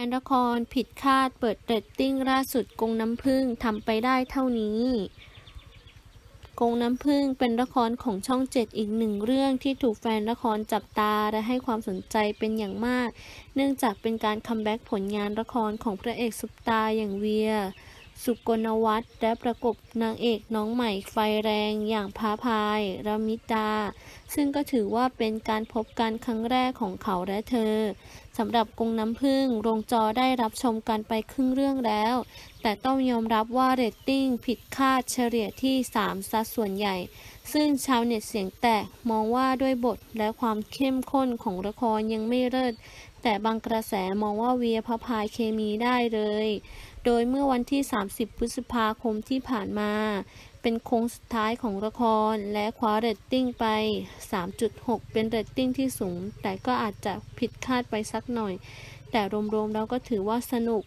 แฟนละครผิดคาดเปิดเรตติ้งล่าสุดกงน้ำพึ่งทำไปได้เท่านี้ กงน้ำพึ่งเป็นละครของช่องเจ็ดอีกหนึ่งเรื่องที่ถูกแฟนละครจับตาและให้ความสนใจเป็นอย่างมาก เนื่องจากเป็นการคัมแบ็กผลงานละครของพระเอกซุปตาอย่างเวีย สุกลวัฒน์และประกบนางเอกน้องใหม่ไฟแรงอย่างพาพายรามิตา ซึ่งก็ถือว่าเป็นการพบกันครั้งแรกของเขาและเธอสำหรับกงน้ำพึ่งโรงจอได้รับชมกันไปครึ่งเรื่องแล้ว แต่ต้องยอมรับว่าเรตติ้งผิดคาดเฉลี่ยที่3สัดส่วนใหญ่ ซึ่งชาวเน็ตเสียงแตกมองว่าด้วยบทและความเข้มข้นของละครยังไม่เลิศ แต่บางกระแสมองว่าเวียพะพายเคมีได้เลย โดยเมื่อวันที่ 30 พฤษภาคมที่ผ่านมา เป็นโค้งสุดท้ายของละครและคว้าเรตติ้งไป 3.6 เป็นเรตติ้งที่สูง แต่ก็อาจจะผิดคาดไปสักหน่อย แต่รวมๆแล้วก็ถือว่าสนุก